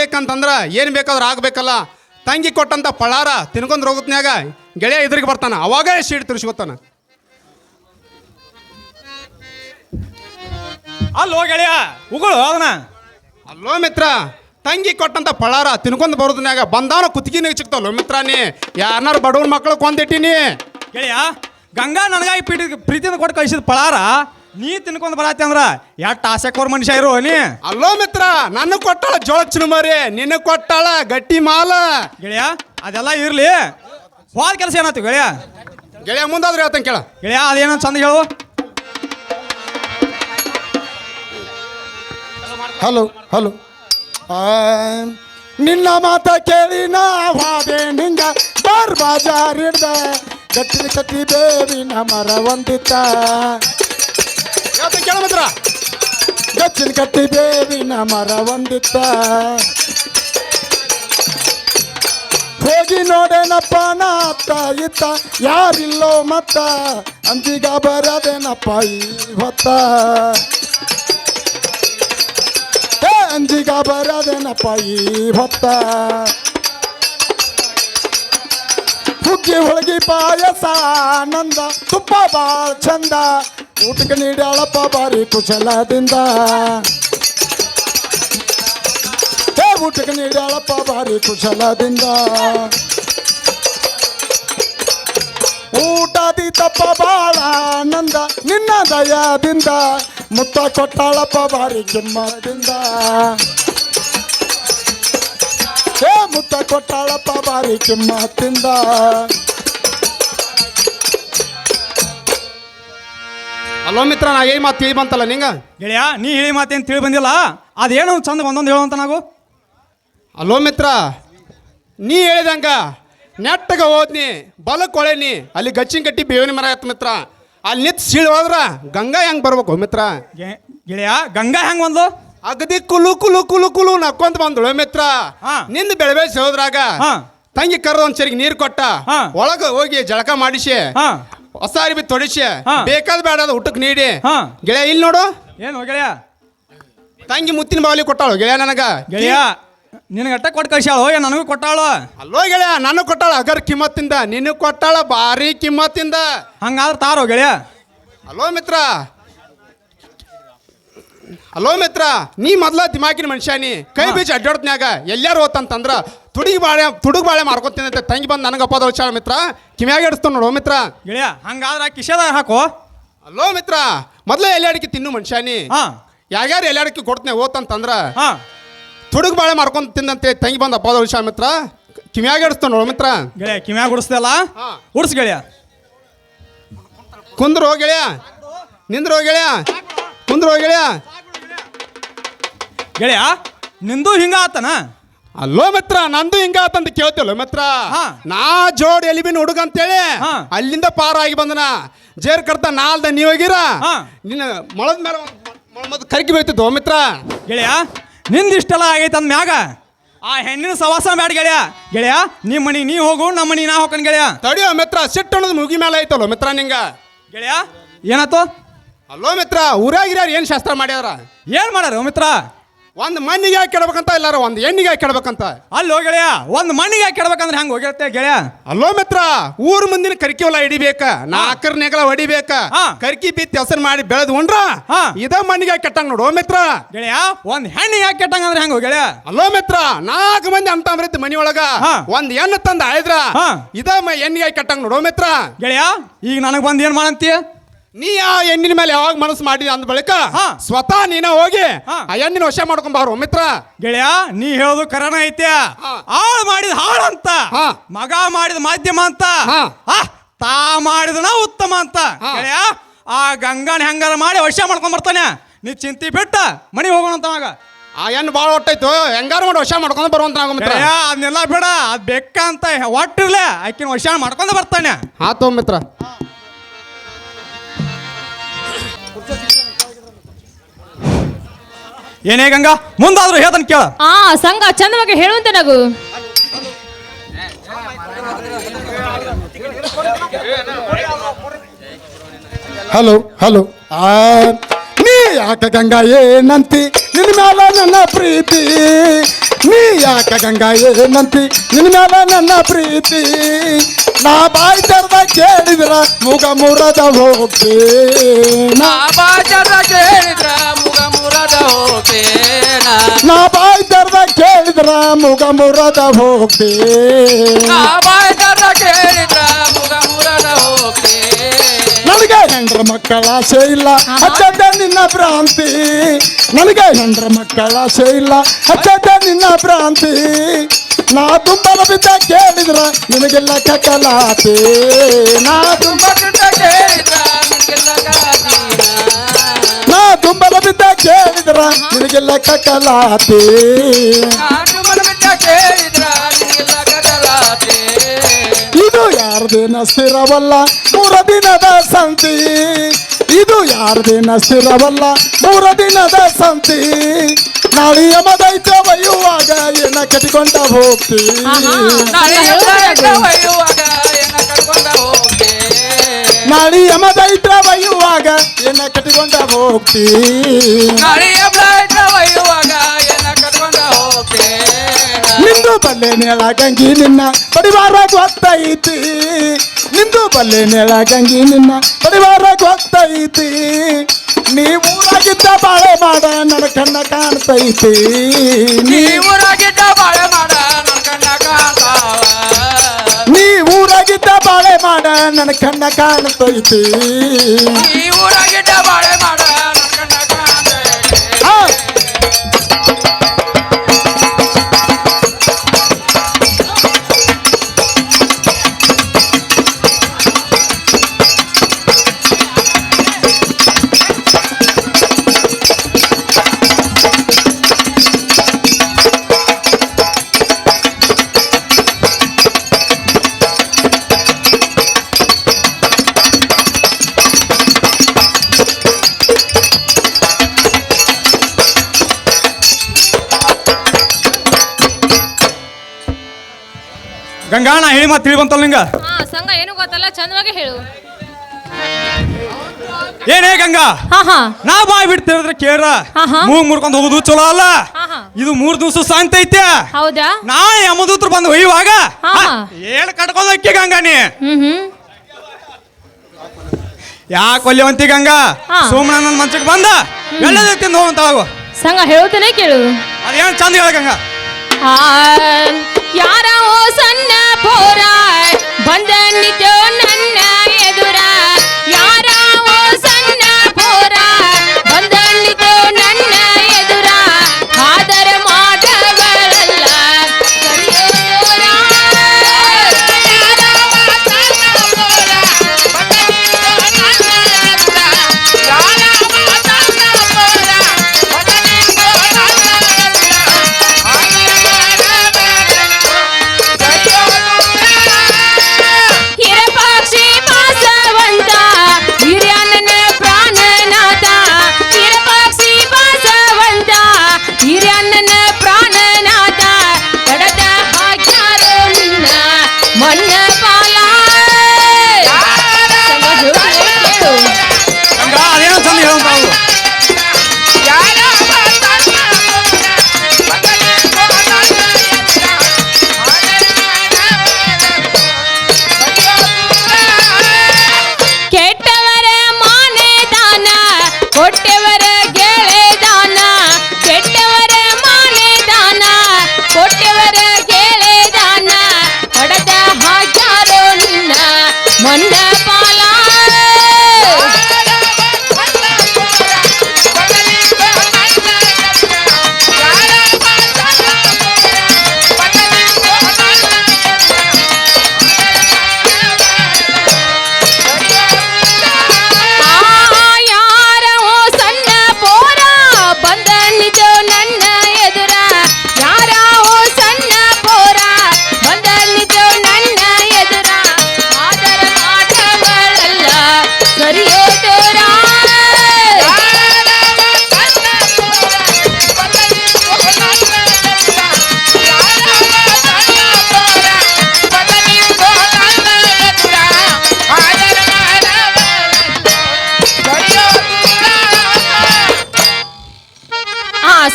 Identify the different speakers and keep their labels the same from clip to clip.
Speaker 1: ಬೇಕಂತಂದ್ರ ಏನು ಬೇಕಾದ್ರೂ ಆಗಬೇಕಲ್ಲ. ತಂಗಿ ಕೊಟ್ಟಂತ ಪಳಾರ ತಿನ್ಕೊಂಡು ಹೋಗುತ್ನ್ಯಾಗ ಗೆಳೆಯ ಇದ್ರಿಗೆ ಬರ್ತಾನ. ಅವಾಗ ಶೀಟ್ ತಿರ್ಸ್ಕೊತಾನ.
Speaker 2: ಅಲ್ಲೋ ಗೆಳೆಯ ಉಗುಳು ಅದನ್ನ.
Speaker 1: ಅಲ್ಲೋ ಮಿತ್ರ ತಂಗಿ ಕೊಟ್ಟಂತ ಪಳಾರ ತಿನ್ಕೊಂಡು ಬರೋದ್ನ್ಯಾಗ ಬಂದಾನ ಕುತ್ತಿಗೆ ಸಿಗ್ತಾವಲ್ಲೋ ಮಿತ್ರ ನೀ. ಯಾರನ್ನಾರು ಬಡವ್ರ ಮಕ್ಕಳು ಕೊಂದಿಟ್ಟಿನಿ.
Speaker 2: ಗೆಳೆಯ ಗಂಗಾ ನನಗಾಗಿ ಪ್ರೀತಿ ಪ್ರೀತಿಯಿಂದ ಕೊಟ್ಟು ಕಳಿಸಿದ ಪಳಾರ ನೀ ತಿನ್ಕೊಂಡ್ ಬರತ್ತೆ ಅಂದ್ರ ಎಷ್ಟ್ ಆಸೆಕೋರ್ ಮನುಷ್ಯ ಇರೋ ನೀ.
Speaker 1: ಅಲ್ಲೋ ಮಿತ್ರ ನನ್ನ ಕೊಟ್ಟಾಳ ಜೋಳ ಚುನುಮರಿ ನಿನ್ನ ಕೊಟ್ಟಾಳ ಗಟ್ಟಿ ಮಾಲ.
Speaker 2: ಗೆಳೆಯ ಅದೆಲ್ಲ ಇರ್ಲಿ. ಹೋದ ಕೆಲಸ ಏನಾಯ್ತು ಗೆಳೆಯ?
Speaker 1: ಗೆಳೆಯ ಮುಂದಾದ್ರೆ ಹೇಳ್ತಾನೆ ಕೇಳ.
Speaker 2: ಗೆಳೆಯ ಅದೇನೋ ಚಂದ ಹೇಳು.
Speaker 3: Hello hello. ನಿನ್ನ ಮಾತ ಕೇಳಿ ನಾ ಹಾದೆ ನಿಂಗ ಬಾರ್ ಬಾಜಾರ್ ಹಿಡ್ದ ಗಟ್ಟಿನ ಕಟ್ಟಿ ಬೇವಿನ ಮರ ಒಂದಿತ್ತ
Speaker 1: ಹೇಳ್ತಾನೆ
Speaker 3: ಗಚ್ಚಿನ ಕಟ್ಟಿ ಬೇವಿನ ಮರ ಒಂದಿತ್ತ ಹೋಗಿ ನೋಡೇನಪ್ಪ, ನಾ ಇತ್ತ. ಯಾರಿಲ್ಲೋ ಮತ್ತ, ಅಂಜಿಗ ಬರದೇನಪ್ಪ ಏ, ಅಂಜಿಗ ಬರದೇನಪ್ಪ ಈ ಹೊತ್ತ. ಹುಗ್ಗಿ ಹೊಳಗಿ ಪಾಯಸ ಆನಂದ ತುಪ್ಪ ಬಾಳ್ ಚಂದ. ಊಟಕ್ಕೆ ನೀಡಾಳಪ್ಪ ಬಾರಿ ಕುಶಲದಿಂದ. ಹೇ, ಊಟಕ್ಕೆ ನೀಡಾಳಪ್ಪ ಬಾರಿ ಕುಶಲದಿಂದ. ಊಟದಿ ತಪ್ಪ ಬಾಳ ಆನಂದ, ನಿನ್ನ ದಯದಿಂದ. ಮುತ್ತ ಕೊಟ್ಟಾಳಪ್ಪ ಬಾರಿ ಕಿಮ್ಮದಿಂದ ಏ ಮುತ್ತ ಕೊಟ್ಟಾಳಪ್ಪ ಬಾರಿ ಕಿಮ್ಮತ್ತಿಂದ
Speaker 1: ಅಲ್ಲೋ ಮಿತ್ರ ನಾ ಏ ಮಾತು ತಿಳಿ ಬಂತಲ್ಲ ನಿಂಗ?
Speaker 2: ಗೆಳೆಯ ನೀ ಹೇಳಿ ಮಾತೇನು ತಿಳಿ ಬಂದಿಲ್ಲ. ಅದೇನು ಚಂದ ಒಂದೊಂದು ಹೇಳುವಂತ ನಾವು?
Speaker 1: ಅಲ್ಲೋ ಮಿತ್ರ ನೀ ಹೇಳಿದಂಗ ನೆಟ್ಟಗೆ ಹೋದ್ನಿ ಬಲ ಹೊಳೆನಿ ಅಲ್ಲಿ ಗಚ್ಚಿನ ಕಟ್ಟಿ ಬೇವಿನ ಮರ ಆಯ್ತು ಮಿತ್ರ. ಅಲ್ಲಿ ನಿತ್ ಸೀಳ್ ಹೋದ್ರ ಗಂಗಾ ಹೆಂಗ್ ಬರ್ಬೇಕು ಮಿತ್ರ?
Speaker 2: ಗೆ- ಗೆಳೆಯ ಗಂಗಾ ಹೆಂಗ್ ಒಂದು
Speaker 1: ಅಗದಿ ಕುಲು ಕುಲು ಕುಲು ಕುಲು ನಕ್ಕೊಂತ ಬಂದಳು ಮಿತ್ರ.
Speaker 2: ಹಾ.
Speaker 1: ನಿಂದ ಬೆಳೆ ಬೆಳೆಸಿ ಹೋದ್ರಾಗ
Speaker 2: ಹಾ.
Speaker 1: ತಂಗಿ ಕರೆದ ಒಂದ್ ಸರಿಗೆ ನೀರು ಕೊಟ್ಟ
Speaker 2: ಹಾ.
Speaker 1: ಒಳಗ ಹೋಗಿ ಜಳಕ ಮಾಡಿಸಿ
Speaker 2: ಹಾ.
Speaker 1: ಹೊಸ ಅರಿಬಿ ತೊಡಿಸಿ.
Speaker 2: ಹಾ.
Speaker 1: ಬೇಕಾದ್ ಬೇಡ ಅದು ಊಟಕ್ಕೆ ನೀಡಿ.
Speaker 2: ಹಾ.
Speaker 1: ಗೆಳೆಯ ಇಲ್ಲಿ ನೋಡು.
Speaker 2: ಏನು ಗೆಳೆಯ?
Speaker 1: ತಂಗಿ ಮುತ್ತಿನ ಬಾವಲಿ ಕೊಟ್ಟಾಳು ಗೆಳೆಯ ನನಗ.
Speaker 2: ಗೆಳೆಯ ನಿನಗೆ ಅಟ್ಟ ಕೊಟ್ಟು ಕಳ್ಸ್ಯಾಳು ಏ ನನಗೂ ಕೊಟ್ಟಾಳು.
Speaker 1: ಅಲ್ಲೋ ಗೆಳೆಯ ನಾನು ಕೊಟ್ಟಾಳ ಅಗರ್ ಕಿಮ್ಮತ್ತಿಂದ. ನಿನಗೆ ಕೊಟ್ಟಾಳ ಭಾರಿ ಕಿಮ್ಮತ್ತಿಂದ.
Speaker 2: ಹಂಗಾದ್ರೆ ತಾರೋ ಗೆಳೆಯ?
Speaker 1: ಅಲೋ ಮಿತ್ರ ಅಲೋ ಮಿತ್ರ ನೀ ಮೊದ್ಲ ದಿಮಾಕಿನ ಮನುಷ್ಯ ನೀ. ಕೈ ಬೀಜ ಅಡ್ಡಾಡ್ತ್ನ್ಯಾಗ ಎಲ್ಲಾರು ಹೋತಂತಂದ್ರ ತುಡುಗ್ ಬಾಳೆ ತುಡುಗ್ ಬಾಳೆ ಮಾರ್ಕೊತೀನಿ ಅಂತ ತಂಗಿ ಬಂದು ನನಗೆ ಅಪ್ಪದ ವಿಚಾರ ಮಿತ್ರ. ಕಿಮ್ಯಾಗ ಇಡ್ಸ್ತಾನ ನೋಡೋ ಮಿತ್ರ.
Speaker 2: ಗೆಳೆಯ ಹಂಗಾದ್ರೆ ಕಿಶದ ಹಾಕು.
Speaker 1: ಅಲೋ ಮಿತ್ರ ಮೊದ್ಲ ಎಲ್ಲಾಡಿಕೆ ತಿನ್ನು ಮನುಷ್ಯ ನೀ.
Speaker 2: ಹಾ.
Speaker 1: ಯಾರ್ಯಾರು ಎಲ್ಲಾಡಿಕೆ ಕೊಡ್ತೀನಿ ಓತಂತಂದ್ರ
Speaker 2: ಹಾ.
Speaker 1: ತುಡುಗ್ ಬಾಳೆ ಮಾರ್ಕೊಂತ ತಿಂದಂತೆ ತಂಗಿ ಬಂದು ಅಪ್ಪದ ವಿಚಾರ ಮಿತ್ರ. ಕಿಮ್ಯಾಗ ಇಡಿಸ್ತಾನ ನೋಡೋ ಮಿತ್ರ.
Speaker 2: ಗೆಳೆಯ ಕಿಮ್ಯಾಗ ಉಡಿಸ್ದಲ್ಲ?
Speaker 1: ಹಾ.
Speaker 2: ಉಡ್ಸ್ ಗೆಳೆಯ.
Speaker 1: ಕುಂದ್ರ ಹೋಗ್ ನಿಂದ್ರ ನಿಂದ್ರು ಕುಂದ್ರ ಗೆಳೆಯ. ಕುಂದ್ರು ಹೋಗ್ ಗೆಳೆಯ
Speaker 2: ನಿಂದು ಹಿಂಗ ಆತನ?
Speaker 1: ಅಲ್ಲೋ ಮಿತ್ರ ನಂದು ಹಿಂಗ ಆತಂತ ಕೇಳ್ತಿಲ್ಲ ಮಿತ್ರ?
Speaker 2: ಹಾ.
Speaker 1: ನಾ ಜೋಡ್ ಎಲಿಬಿನ ಹುಡುಗ ಅಂತೇಳಿ
Speaker 2: ಹಾ.
Speaker 1: ಅಲ್ಲಿಂದ ಪಾರಾಗಿ ಬಂದನ. ಜೇರ್ ಕಡ್ತ ನಾಲ್ದ ನೀವ್ ಹೋಗಿರ?
Speaker 2: ಹಾ.
Speaker 1: ನಿನ್ನ ಮೊಳದ ಮೇಲೆ ಮತ್ತೆ ಕರ್ಕಿ ಓ ಮಿತ್ರ?
Speaker 2: ಗೆಳೆಯ ನಿಂದ ಇಷ್ಟೆಲ್ಲ ಆಗೈತೆ ಅಂದ ಮ್ಯಾಗ? ಆ ಹೆಣ್ಣಿನ ಸವಾಸ ಬ್ಯಾಡ ಗೆಳೆಯ. ಗೆಳೆಯ ನಿಮ್ಮ ಮನಿ ನೀ ಹೋಗು ನಮ್ಮ ಮನಿ ನಾ ಹೋಗ್ಕನ್ ಗೆಳೆಯ.
Speaker 1: ತಡಿಯೋ ಮಿತ್ರ ಸಿಟ್ಟು ಅನ್ನೋದು ಮುಗಿ ಮೇಲೆ ಐತಲ್ಲೋ ಮಿತ್ರ ನಿಂಗ?
Speaker 2: ಗೆಳೆಯ ಏನಾತು
Speaker 1: ಅಲ್ಲೋ ಮಿತ್ರ ಊರಾಗಿರ್ಯಾರ ಏನ್ ಶಾಸ್ತ್ರ ಮಾಡ್ಯಾರ?
Speaker 2: ಏನ್ ಮಾಡ್ಯಾರ ಮಿತ್ರ?
Speaker 1: ಒಂದ್ ಮಣ್ಣಿಗೆ ಹಾಕಿ ಕೆಡ್ಬೇಕಂತ ಇಲ್ಲಾರ? ಒಂದು ಎಣ್ಣಿಗೆ ಹಾಕಿ ಕೆಡ್ಬೇಕಂತ?
Speaker 2: ಅಲ್ಲೋ ಗೆಳೆಯ ಒಂದು ಮಣ್ಣಿಗೆ ಹಾಕಿ ಕೆಡ್ಬೇಕಂದ್ರೆ ಹೆಂಗೆ ಹೋಗಿರುತ್ತೆ ಗೆಳೆಯ?
Speaker 1: ಅಲ್ಲೋ ಮಿತ್ರ ಊರ್ ಮುಂದಿನ ಕರ್ಕಿ ಹೊಲ ಹಿಡಿಬೇಕ ನಾಲ್ಕರ ನೆಗಳ ಹೊಡಿಬೇಕ
Speaker 2: ಹಾ.
Speaker 1: ಕರ್ಕಿ ಬಿತ್ತಿ ಹೆಸರು ಮಾಡಿ ಬೆಳೆದು ಉಂಡ್ರ?
Speaker 2: ಹಾ.
Speaker 1: ಇದ ಮಣ್ಣಿಗೆ ಹಾಕಿ ಕೆಟ್ಟಂಗ್ ನೋಡು ಮಿತ್ರ.
Speaker 2: ಗೆಳೆಯ ಒಂದು ಹೆಣ್ಣಿಗೆ ಹಾಕಿ ಕೆಟ್ಟಂಗಂದ್ರೆ ಹೆಂಗೆ ಗೆಳೆಯ
Speaker 1: ಅಲ್ಲೋ ಮಿತ್ರ ನಾಲ್ಕು ಮಂದಿ ಅಂತ ಅಮೃತ ಮನಿ ಒಳಗ
Speaker 2: ಹಾ.
Speaker 1: ಒಂದ್ ಎಣ್ಣೆ ತಂದ ಆಯ್ದ್ರ
Speaker 2: ಹಾ.
Speaker 1: ಇದ ಮ- ಎಣ್ಣಿಗೆ ಕೆಟ್ಟಂಗ ನೋಡು ಮಿತ್ರ.
Speaker 2: ಗೆಳೆಯ ಈಗ ನನಗೆ ಬಂದು ಏನು ಮಾಡಂತೀಯ
Speaker 1: ನೀ ಆ ಹೆಣ್ಣಿನ ಮೇಲೆ ಯಾವಾಗ ಮನಸ್ಸು ಮಾಡಿ ಅಂದ ಬಳಿಕ
Speaker 2: ಹಾ.
Speaker 1: ಸ್ವತಃ ನೀನ ಹೋಗಿ
Speaker 2: ಹಾ.
Speaker 1: ಆ ಹೆಣ್ಣಿನ ವಶ ಮಾಡ್ಕೊಂಬಾರು ಮಿತ್ರ
Speaker 2: ಗೆಳೆಯ ನೀ ಹೇಳೋದು ಕರಣ ಐತೆ
Speaker 1: ಹಾ.
Speaker 2: ಆಳು ಮಾಡಿದ ಹಾಳು ಅಂತ
Speaker 1: ಹಾ.
Speaker 2: ಮಗ ಮಾಡಿದ ಮಾಧ್ಯಮ ಅಂತ
Speaker 1: ಹಾ.
Speaker 2: ಆ, ತಾ ಮಾಡಿದನ ಉತ್ತಮ ಅಂತ
Speaker 1: ಹಾ.
Speaker 2: ಗೆಳೆಯ ಆ ಗಂಗಾನ ಹೆಂಗಾರ ಮಾಡಿ ವಶ ಮಾಡ್ಕೊಂಡ್ ಬರ್ತಾನೆ ನೀ ಚಿಂತಿ ಬಿಟ್ಟ ಮನೆಗೆ ಹೋಗೋಣ ಅಂತ ಮಗ
Speaker 1: ಆ ಹೆಣ್ಣು ಭಾಳ ಹೊಟ್ಟೈತು ಹೆಂಗಾರು ಮಾಡಿ ವಶ ಮಾಡ್ಕೊಂಡು ಬರುವಂತ ನಾವು ಮಿತ್ರ
Speaker 2: ಗೆಳೆಯ ಅದನ್ನೆಲ್ಲ ಬೇಡ ಅದ್ ಅಂತ ಒಟ್ಟಿರ್ಲೆ ಆಕಿನ ವಶ ಮಾಡ್ಕೊಂಡು ಬರ್ತಾನೆ
Speaker 1: ಆತೋ ಮಿತ್ರ
Speaker 2: ಏನೇ ಗಂಗಾ ಮುಂದಾದ್ರೂ ಹೇಳ್ತಾನೆ ಕೇಳ.
Speaker 4: ಆ ಸಂಘ ಚಂದವಾಗಿ ಹೇಳುವಂತೆ ನಗು.
Speaker 3: Hello hello. ಆ ನೀ ಯಾಕ ಗಂಗಾ ಏನಂತಿ ನಿನ್ನ ಮ್ಯಾಲ ನನ್ನ ಪ್ರೀತಿ. ನೀ ಯಾಕ ಗಂಗಾ ಏನಂತಿ ನಿನ್ನ ಮ್ಯಾಲ ನನ್ನ ಪ್ರೀತಿ. ನಾ ಬಾಯಿ ತರದ ಕೇಳಿದ್ರ ಮುಗ ಮುರದ ಹೋಗ್ತಿ. ನಾ
Speaker 5: ಬಾಜರ ಕೇಳಿದ್ರ ಮುಗ
Speaker 3: ನಾ ಬಾಯಿ ತೆರೆದ ಕೇಳಿದ್ರ ಮುಗ ಮುರದ ಹೋಗ್ತಿ
Speaker 5: ಬಾಜರ ಕೇಳಿದ್ರ ಮುಗ ಮುರದ ಹೋಗ್ತೇನ
Speaker 3: ನನಗೆ ಹೆಂಡ್ರ ಮಕ್ಕಳ ಆಸೆ ಇಲ್ಲ ಹಚ್ಚದ ನಿನ್ನ ಭ್ರಾಂತಿ ನನಗೆ ಹೆಂಡ್ರ ಮಕ್ಕಳ ಆಸೆ ಇಲ್ಲ ಹಚ್ಚದ ನಿನ್ನ ಭ್ರಾಂತಿ ನಾ ತುಂಬಲ ಬಿದ್ದ ಕೇಳಿದ್ರ ನಿನಗೆಲ್ಲ ಕಕಲಾತಿ ನಾ ತುಂಬ
Speaker 5: ಕೇಳಿದ್ರ ನಿನಗೆಲ್ಲ ಗಾದಿನ
Speaker 3: ನಾ ತುಂಬಲ ಬಿದ್ದ ಕೇಳಿದ್ರ ನಿನಗೆಲ್ಲ ಕಕಲಾತಿ. ಇದು ಯಾರ ದಿನ ಸ್ಥಿರವಲ್ಲ? ಮೂರ ದಿನದ ಸಂತಿ. ಇದು ಯಾರ ದಿನ ಸ್ಥಿರವಲ್ಲ? ಮೂರ ದಿನದ ಸಂತಿ. ನಾಳೆಯ ಮದೈತ ಒಯ್ಯುವಾಗ ಏನ ಕಟ್ಟಿಕೊಂಡ ಹೋಗ್ತಿ
Speaker 5: ನಾಳೆ
Speaker 3: ಯಮದೈತ ಒಯ್ಯುವಾಗ ಏನ ಕಟ್ಟಿಕೊಂಡ ಹೋಗ್ತಿ
Speaker 5: ಒಯ್ಯುವಾಗ ಏನ ಕರ್ಕೊಂಡ ಹೋಗ್ತೇನ
Speaker 3: ನಿಂದು ಬಲ್ಲೆ ನೇಳ ಗಂಗಿ ನಿನ್ನ ಪರಿವಾರ ಗೊತ್ತೈತಿ ನಿಂದು ಬಲ್ಲೆ ನೇಳ ಗಂಗಿ ನಿನ್ನ ಪರಿವಾರ ಗೊತ್ತೈತಿ ನೀ ಊರಾಗಿದ್ದ ಬಾಳೆ ಮಾಡ ನನ್ನ ಕಣ್ಣ ಕಾಣ್ತೈತಿ. ನೀ
Speaker 5: ನೀ ಊರಾಗಿದ್ದ ಬಾಳೆ ಮಾಡ
Speaker 3: ನನ್ನ ಕಣ್ಣ ಕಾಣ್ತೈತಿ
Speaker 5: ನೀ ಊರಾಗಿದ್ದ ಬಾಳೆ ಮಾಡ ನನ್ ಕಣ್ಣ ಕಾಣ್ತೈತೆ
Speaker 2: ಗಂಗಾ ನಾ ಹೇಳಿ ಮತ್ತೆ ತಿಳಿ ಬಂತಲ್ಲ ನಿಂಗ?
Speaker 4: ಹಾ ಸಂಘ ಏನು ಗೊತ್ತಲ್ಲ ಚಂದವಾಗಿ ಹೇಳು.
Speaker 2: ಏನೇ ಗಂಗಾ?
Speaker 4: ಹಾ ಹಾ.
Speaker 2: ನಾ ಬಾಯ್ ಬಿಡ್ತಿರೋದ್ರೆ ಕೇರ
Speaker 4: ಆಹಾ.
Speaker 2: ಮೂಗ್ ಮುರ್ಕೊಂಡ್ ಹೋಗುದು ಚಲೋ ಅಲ್ಲ? ಇದು ಮೂರ್ ದಿವಸ ಶಾಂತ ಐತೆ?
Speaker 4: ಹೌದಾ?
Speaker 2: ನಾ ಯಮದೂತ್ರ ಬಂದು ಒಯ್ಯುವಾಗ?
Speaker 4: ಆಹಾ.
Speaker 2: ಕಟ್ಕೊಂಡ್ ಅಕ್ಕಿ ಗಂಗಾ ನೀ?
Speaker 4: ಹ್ಮ್ ಹ್ಮ್.
Speaker 2: ಯಾಕೆ ಒಲ್ಲೆವಂತಿ ಗಂಗಾ?
Speaker 4: ಹಾ.
Speaker 2: ನನ್ನ ಮಂಚಕ್ಕೆ ಬಂದ? ಎಲ್ಲದ ತಿಂದು ಹೋಗಂತಾವು
Speaker 4: ಸಂಘ ಹೇಳುತ್ತೇನೆ ಕೇಳು.
Speaker 2: ಅದೇನ್ ಚಂದ ಹೇಳ ಗಂಗಾ.
Speaker 4: ಆ, ಯಾರ ಓ ಸಣ್ಣ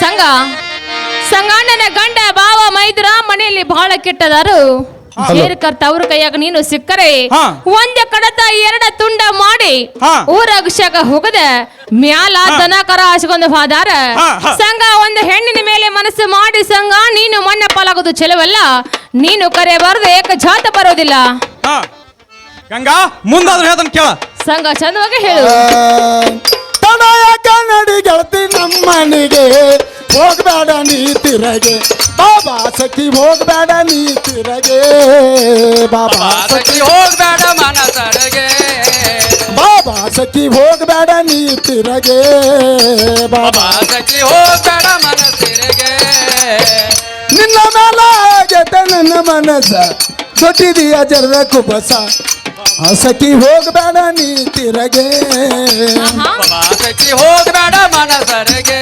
Speaker 4: ಸಂಘ. ಸಂಗಣ್ಣನ ಗಂಡ ಬಾವ ಮೈದ್ರ ಬಹಳ ಕೆಟ್ಟದಾರು. ಸೇರ್ಕರ್ತ ಅವ್ರ ಕೈಯಾಗ ನೀನು ಸಿಕ್ಕರೆ. ಒಂದ ಕಡತ ಎರಡ ತುಂಡ ಮಾಡಿ
Speaker 2: ಊರ
Speaker 4: ಅಕ್ಷಕ ಹೋಗದ ಮ್ಯಾಲ ದನಕರ ಕರ ಹಚ್ಕೊಂಡ್ ಹೋದಾರ. ಸಂಘ ಒಂದು ಹೆಣ್ಣಿನ ಮೇಲೆ ಮನಸ್ಸು ಮಾಡಿ ಸಂಘ ನೀನು ಮನ್ನ ಪಾಲಾಗೋದು ಚೆಲವಲ್ಲ. ನೀನು ಕರೆಯಬಾರದು ಏಕ ಜಾತ ಬರೋದಿಲ್ಲ
Speaker 2: ಗಂಗಾ ಮುಂದಾದ್ರೂ ಹೇಳ್ತಾನೆ ಕೇಳ.
Speaker 4: ಸಂಘ ಚಂದವಾಗಿ ಹೇಳು.
Speaker 3: ತಡಯ ಕನ್ನಡಿ ಗೆಳತಿ ನಮ್ಮನಿಗೆ ಹೋಗ್ಬೇಡ ನೀ ತಿರಗೆ ಬಾಬಾ ಸಖಿ ಹೋಗ್ಬೇಡ ನೀ ತಿರಗೆ ಬಾಬಾ
Speaker 5: ಸಖಿ ಹೋಗ್ಬೇಡ ಮನಸರಗೆ
Speaker 3: ಬಾಬಾ ಸಖಿ ಹೋಗ್ಬೇಡ ನೀ ತಿರಗೆ ಬಾಬಾ
Speaker 5: ಸಖಿ ಹೋಗ್ಬೇಡ ಮನಸ್ಸಿರಗೆ
Speaker 3: ನಿನ್ನ ಮೇಲ ಆಗೈತೆ ನನ್ನ ಮನಸ್ಸ ದೊಡ್ಡಿದೀಯ ಜರ ಕುಬಸ ಆ ಸಖಿ ಹೋಗ್ಬೇಡ ನೀ ತಿರಗೆ
Speaker 4: ಆಹಾ.
Speaker 5: ಸಖಿ ಹೋಗ್ಬೇಡ ಮನಸರಗೆ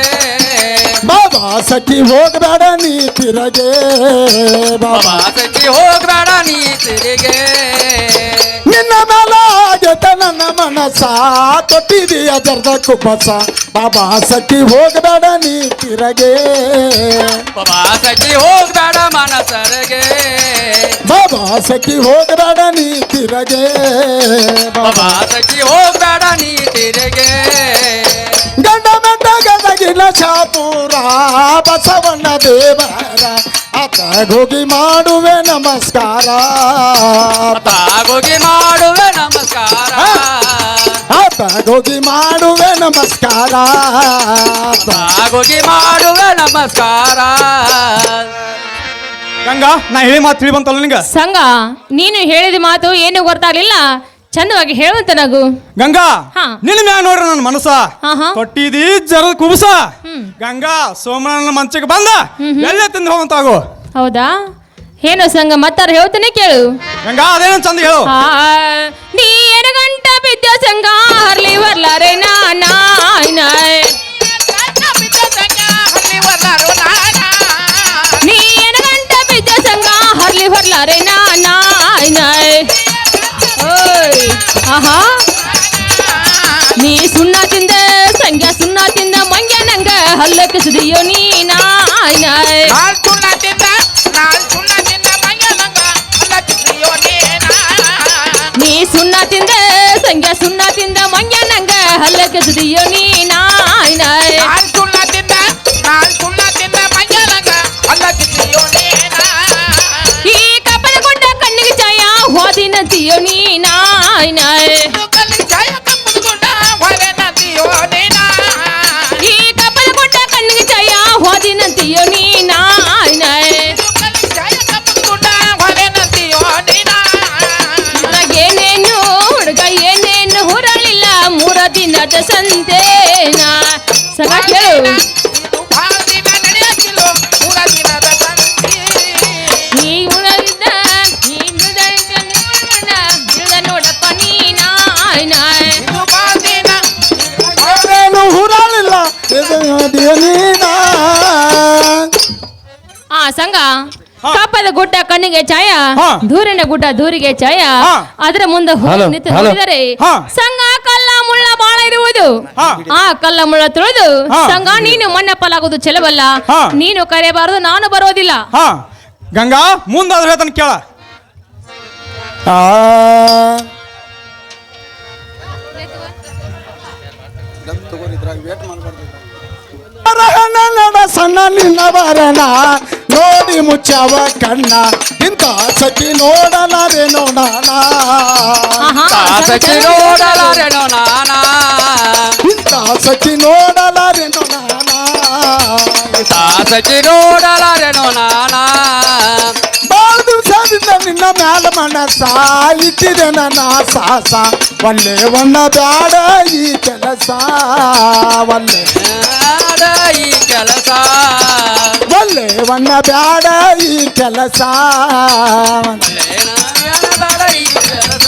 Speaker 3: ಬಾಬಾ ಸಖಿ ಹೋಗ್ಬೇಡ ನೀ ತಿರಗೆ ಬಾಬಾ
Speaker 5: ಸಖಿ ಹೋಗ್ಬೇಡ ನೀ ತಿರುಗೆ
Speaker 3: ನಿನ್ನ ಮೇಲ ಆಗೈತೆ ನನ್ನ ಮನಸ್ಸ ತೊಟ್ಟಿದೀಯ ಜರ್ದ ಕುಬಸ ಬಾಬಾ ಸಖಿ ಹೋಗ್ಬೇಡ ನೀ ತಿರಗೆ
Speaker 5: ಸಖಿ ಹೋಗ್ಬೇಡ ಮನಸರಗೆ
Speaker 3: ಬಾಬಾ ಸಖಿ ಹೋಗ್ಬೇಡ ನೀ ತಿರಗೆ ಬಾಬಾ
Speaker 5: ಸಖಿ ಹೋಗ್ಬೇಡ ನೀ ತಿರುಗೆ
Speaker 3: ಗಂಡ ಮೆಟ್ಟ ಗದಗಿನ ಶಾಪುರ ಬಸವಣ್ಣ ದೇವರ ಆತ ಹೋಗಿ ಮಾಡುವೆ ನಮಸ್ಕಾರ
Speaker 5: ತಾಗೋಗಿ ಮಾಡುವೆ ನಮಸ್ಕಾರ
Speaker 3: ಹೋಗಿ ಮಾಡುವೆ ನಮಸ್ಕಾರ.
Speaker 5: ತಾಗೋಗಿ ಮಾಡುವೆ ನಮಸ್ಕಾರ.
Speaker 2: ಗಂಗಾ ನಾ ಹೇಳಿ ಮಾತು ತಿಳಿ ಬಂತಲ್ಲ ನಿಂಗ
Speaker 4: ಸಂಘ ನೀನು ಹೇಳಿದ ಮಾತು ಏನು ಗೊತ್ತಾಗ್ಲಿಲ್ಲ? ಚಂದವಾಗಿ ಹೇಳುವಂತ ನಗು.
Speaker 2: ಗಂಗಾ
Speaker 4: ಹಾ.
Speaker 2: ನಿನ್ನ ಮ್ಯಾಗ ನೋಡ್ರಿ ನನ್ನ ಮನಸ್ಸ.
Speaker 4: ಹಾ, ಹಾ.
Speaker 2: ತೊಟ್ಟಿದಿ ಜರ ಕುಬಸ. ಗಂಗಾ ಸೋಮನ ಮಂಚಕ್ಕೆ ಬಂದ. ಎಲ್ಲೇ ತಿಂದು ಹೋಗಂತಾಗು
Speaker 4: ಹೌದಾ? ಏನು ಸಂಘ ಮತ್ತಾರು ಹೇಳ್ತಾನೆ ಕೇಳು.
Speaker 2: ಗಂಗಾ ಅದೇನು ಚಂದ ಹೇಳು.
Speaker 4: ಆ, ಹಲ್ಲಕ್ಕೆ ಸುದಿಯೋ ನೀ ನಾಯ್ ನಾಯ್ ಈ ಕಪ್ಪನ ಕೊಟ್ಟ ಕಣ್ಣಿಗೆ ಛಾಯ ಹೋದಿನ ತಿಯೋ ನೀ ನಾಯ್ ನಾಯ್ ಈ ಕಪ್ಪದ ಗುಡ್ಡ ಕಣ್ಣಿಗೆ ಛಾಯ. ದೂರಿನ ಗುಡ್ಡ ದೂರಿಗೆ ಛಾಯ. ಅದರ ಮುಂದೆ ಹೋಗಿ ನಿಂತು. ನೋಡಿದರೆ
Speaker 2: ಹಾ.
Speaker 4: ಸಂಘ ಕಲ್ಲ ಮುಳ್ಳ ಬಾಳ ಇರುವುದು
Speaker 2: ಹಾ.
Speaker 4: ಆ ಕಲ್ಲ ಮುಳ್ಳ ತುಳಿದು. ಸಂಘ ನೀನು ಮಣ್ಣಪ್ಪಲಾಗುವುದು ಚೆಲವಲ್ಲ. ನೀನು ಕರೆಯಬಾರದು ನಾನು ಬರೋದಿಲ್ಲ
Speaker 2: ಹಾ ಗಂಗಾ ಮುಂದಾದ್ರೂ ಹೇಳ್ತಾನೆ ಕೇಳ
Speaker 3: ಆ ರಹನ ನಡ ಸಣ್ಣ ನಿನ್ನ ವರಣ ನೋಡಿ ಮುಚ್ಚವ ಕಣ್ಣ ಇಂತ ಸಖಿ ನೋಡಲಾರೆ ನೋಡಣ
Speaker 5: ಸಖಿ ನೋಡಲಾರೆ ನೋಡಣ
Speaker 3: ಇಂತ ಸಖಿ ನೋಡಲಾರೆ ನೋಡಣ
Speaker 5: ಸಖಿ ನೋಡಲಾರೆ
Speaker 3: ಬಾಳ ದಿವಸದಿಂದ ನಿನ್ನ ಮ್ಯಾಲ ಮನಸ್ಸ ಇಟ್ಟಿದೆ ನನ್ನ ಸಾಸ ಒಳ್ಳೆ ಒಣ್ಣ ಬ್ಯಾಡ ಈ ಕೆಲಸ ಒಳ್ಳೆ
Speaker 5: ಯಾರ ಈ ಕೆಲಸ
Speaker 3: ಒಳ್ಳೆ ಒಣ್ಣ ಬ್ಯಾಡ ಈ ಕೆಲಸ
Speaker 5: ಏನಾರ ಈ ಕೆಲಸ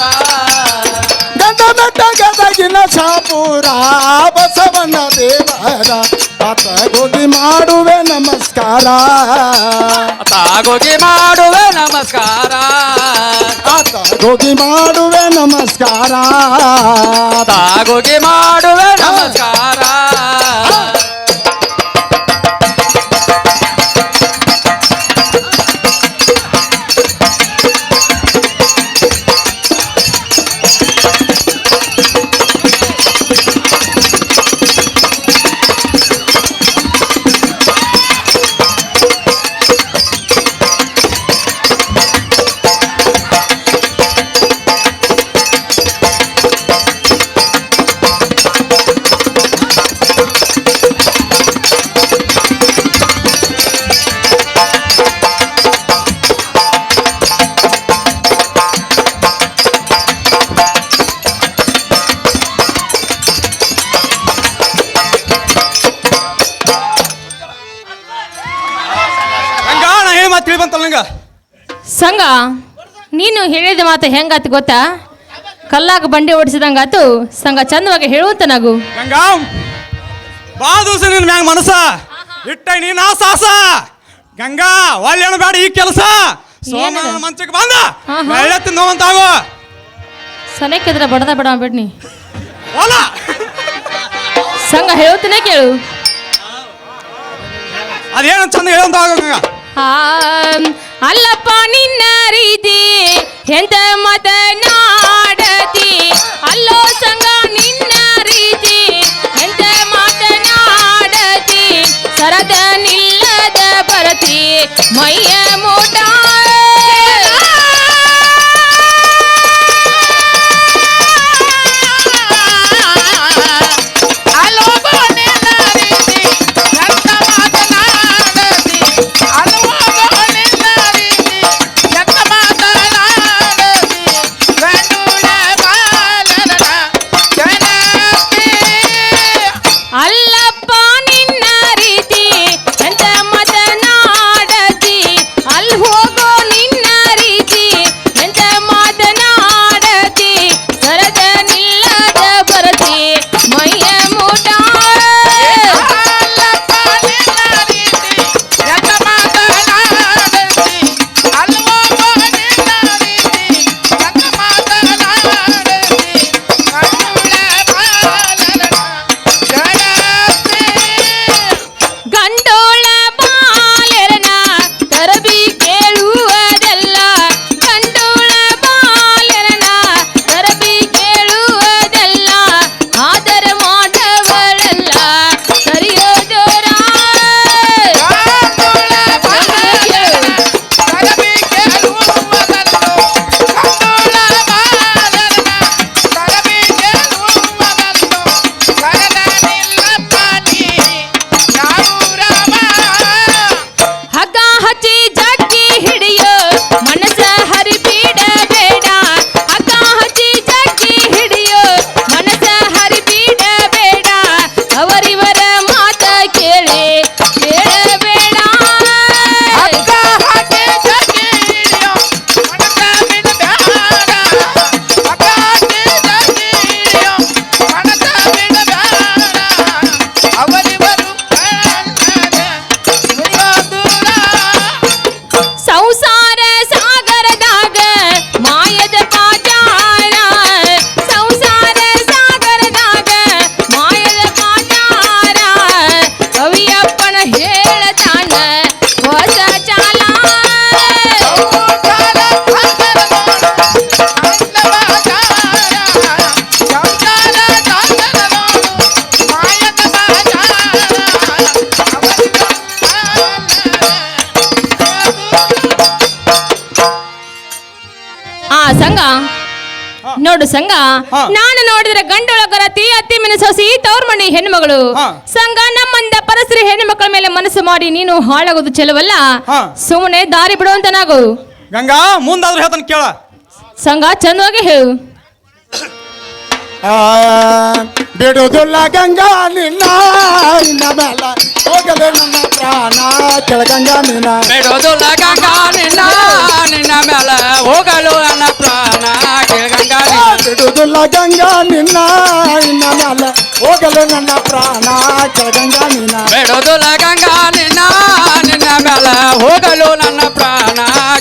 Speaker 3: ಗಂಡ ಬೆಟ್ಟ ಗದಗಿನ ಶಾಪುರ ಬಸವಣ್ಣ ದೇವರ ಆತ ಹೋಗಿ ಮಾಡುವೆ ನಮಸ್ಕಾರ.
Speaker 5: ತಾಗೋಗಿ ಮಾಡುವೆ ನಮಸ್ಕಾರ.
Speaker 3: ಆತ ಹೋಗಿ ಮಾಡುವೆ ನಮಸ್ಕಾರ.
Speaker 5: ತಾಗೋಗಿ ಮಾಡುವೆ ನಮಸ್ಕಾರ.
Speaker 4: ಸಂಘ ನೀನು ಹೇಳಿದ ಮಾತು ಹೆಂಗಾತು ಗೊತ್ತಾ? ಕಲ್ಲಾಗ ಬಂಡಿ ಓಡಿಸಿದಂಗಾತು ಸಂಘ ಚಂದವಾಗಿ ಹೇಳುವಂತ ನಗು.
Speaker 2: ಗಂಗಾ ಬಾ ದಿವಸ ನಿನ್ ಮ್ಯಾಂಗ ಮನಸ ಇಟ್ಟ ನೀನ ಸಾಸ. ಗಂಗಾ ಒಳ್ಳೆಣ ಬೇಡ ಈ ಕೆಲಸ.
Speaker 4: ಏನದು?
Speaker 2: ಮಂಚಕ್ಕೆ ಬಂದ.
Speaker 4: ಆಹಾ.
Speaker 2: ಒಳ್ಳೆ ತಿನ್ನೋವಂತಾಗೋ
Speaker 4: ಸನಕ್ಕಿದ್ರೆ ಬಡದ ಬಡ ಬಿಡ್ನಿ
Speaker 2: ಹೊಲ.
Speaker 4: ಸಂಘ ಹೇಳ್ತಾನೆ ಕೇಳು.
Speaker 2: ಅದೇನು ಚಂದ ಹೇಳಂತಾಗೋ ಗಂಗಾ.
Speaker 4: ಆ, ಅಲ್ಲಪ್ಪ ನಿನ್ನ ರೀತಿ ಎಂತ ಮಾತನಾಡತಿ ಸಂಘ. ನಾನು ನೋಡಿದ್ರೆ ಗಂಡೊಳಗರತಿ ಅತ್ತಿ ಮನೆ ಸೊಸಿ ತವ್ರ ಮನೆ ಹೆಣ್ಮಗಳು. ಸಂಘ ನಮ್ಮಂದ ಪರಸ್ತ್ರೀ ಹೆಣ್ಮಕ್ಳ ಮಕ್ಕಳ ಮೇಲೆ ಮನಸ್ಸು ಮಾಡಿ ನೀನು ಹಾಳಾಗೋದು ಚೆಲವಲ್ಲ. ಸುಮ್ಮನೆ ದಾರಿ ಬಿಡುವಂತ ನಾಗು.
Speaker 2: ಗಂಗಾ ಮುಂದಾದ್ರೂ ಹೇಳ್ತಾನೆ ಕೇಳ.
Speaker 4: ಸಂಘ ಚಂದವಾಗಿ ಹೇಳು.
Speaker 3: ಆ, ಬಿಡುದಿಲ್ಲ ಗಂಗಾ ನಿನ್ನ ಇನ್ನ ಮೇಲ ಹೋಗದೆ ನನ್ನ ಪ್ರಾಣ. ಕೆಳಗಂಗಾ ನಿನ್ನ.
Speaker 5: ಬಿಡುದಿಲ್ಲ ಗಂಗಾ ನಿನ್ನ ನಿನ್ನ ಮೇಲ ಹೋಗಲು ನನ್ನ
Speaker 3: ಬಿಡುದಿಲ್ಲ ಗಂಗಾ ನಿನ್ನ ಇನ್ನ ಮೇಲ ಹೋಗಲೆ ನನ್ನ ಪ್ರಾಣ ಕೆಳಗಂಗಾ ನಿನ್ನ
Speaker 5: ಬಿಡೋದಿಲ್ಲ ಗಂಗಾ ನಿನ್ನ ನಿನ್ನ ಮೇಲ ಹೋಗಲು ನನ್ನ ಪ್ರಾಣ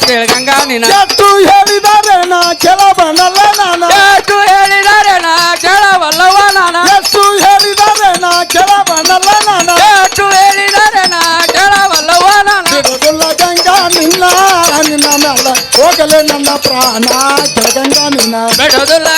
Speaker 5: ಕೇಳ್ಗಂಗಾ ನಿನ್ನ
Speaker 3: ಎಷ್ಟು ಹೇಳಿದರೆ ನಾ ಕೆಲವನಲ್ಲ ನಾನು
Speaker 5: ಎಷ್ಟು ಹೇಳಿದರೆ ನಾ ಕೇಳವಲ್ಲವ ನಾನು
Speaker 3: ಎಷ್ಟು ಹೇಳಿದರೆ ನಾ ಕೆಲವನಲ್ಲ ನಾನು
Speaker 5: ಎಷ್ಟು ಹೇಳಿದರೆ ನಾ ಕೇಳವಲ್ಲವ ನಾನು
Speaker 3: ಬಿಡುದಿಲ್ಲ ಗಂಗಾ ನಿನ್ನ ನಿನ್ನ ಮೇಲ ಹೋಗಲೆ ನನ್ನ ಪ್ರಾಣ ಕೆಳಗಂಗಾ ನಿನ್ನ
Speaker 5: ಬಿಡೋದಿಲ್ಲ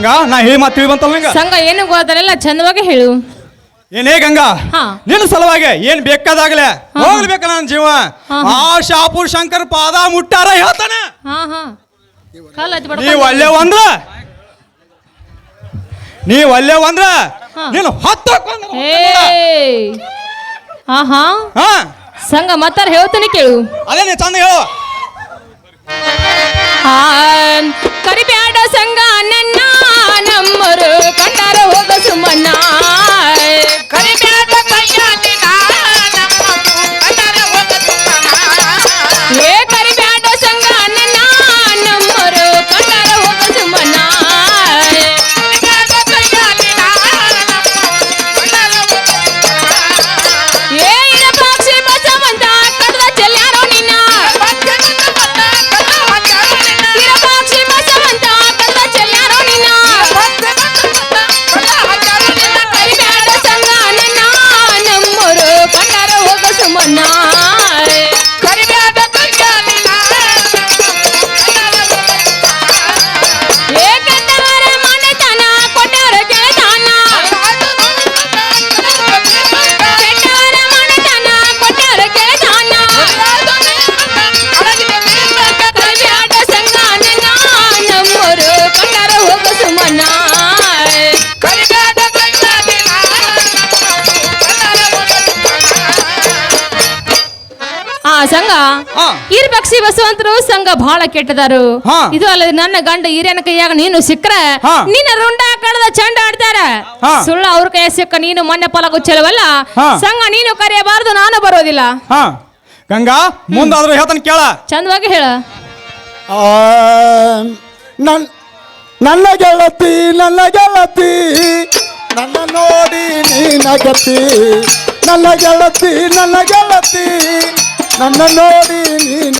Speaker 5: ಗಂಗಾ
Speaker 2: ನಾ ಹೇಳಿ ಮಾತು ತಿಳಿ ಬಂತಲ್ಲ ನಿಂಗ?
Speaker 4: ಸಂಘ ಏನು ಗೊತ್ತಲ್ಲ ಚಂದವಾಗಿ ಹೇಳು.
Speaker 2: ಏನೇ ಗಂಗಾ
Speaker 4: ಹಾ.
Speaker 2: ನಿನ್ನ ಸಲುವಾಗಿ ಏನ್ ಬೇಕಾದಾಗ್ಲೆ. ಹೋಗ್ಬೇಕ ನನ್ನ ಜೀವ. ಆ ಶಾಪುರ್ ಶಂಕರ್ ಪಾದ ಮುಟ್ಟಾರ ಹೇಳ್ತಾನೆ.
Speaker 4: ಹಾ ಹಾ. ಕಲ್ಲ ಹಚ್ಚಿ
Speaker 2: ನೀ
Speaker 4: ಬಡ್ಕೊಂಡ್
Speaker 2: ಒಳ್ಳೆ ಒಂದ್ರ? ಒಂದ್ರ?
Speaker 4: ಹಾ.
Speaker 2: ನೀನು ಹತ್ತು
Speaker 4: ಏಯ್. ಆಹಾ.
Speaker 2: ಹಾ.
Speaker 4: ಸಂಘ ಮತ್ತಾರ ಹೇಳ್ತಾನೆ ಕೇಳು.
Speaker 2: ಅದೇ ನೀ ಚಂದ ಹೇಳು.
Speaker 4: ಕರಿಬ್ಯಾಡ ಸಂಘ ನನ್ನ ನಮ್ಮರು ಕಂಡರ ಹೋಗ
Speaker 5: ಸುಮ್ಮನ
Speaker 4: ಕರಿಬ್ಯಾಡ ಸಂಘ? ಪಕ್ಷಿ ಬಸವಂತರು ಸಂಘ ಬಹಳ ಕೆಟ್ಟದಾರು. ಇದು ಅಲ್ಲ ನನ್ನ ಗಂಡ ಹಿರಿಯನ ಕೈಯಾಗ ನೀನು ಸಿಕ್ಕರೆ. ನಿನ್ನ ರುಂಡ ಕಡದ ಚಂಡ ಆಡ್ತಾರ. ಸುಳ್ಳ ಅವ್ರ ಕೈ ಸಿಕ್ಕ ನೀನು ಮೊನ್ನೆ ಪಲಗು ಚೆಲವಲ್ಲ. ಸಂಘ ನೀನು ಕರೆಯಬಾರದು ನಾನು ಬರೋದಿಲ್ಲ.
Speaker 2: ಹಾ. ಗಂಗಾ ಮುಂದಾದ್ರೂ ಹೇಳ್ತಾನೆ ಕೇಳ.
Speaker 4: ಚಂದವಾಗಿ ಹೇಳ.
Speaker 3: ನನ್ ನನ್ನ ಗೆಳತಿ ನನ್ನ ಗೆಳತಿ ನನ್ನ ನೋಡಿ ನೀನಗತಿ ನನ್ನ ಗೆಳತಿ ನನ್ನ ಗೆಳತಿ. ನನ್ನ ನೋಡಿ ನೀನು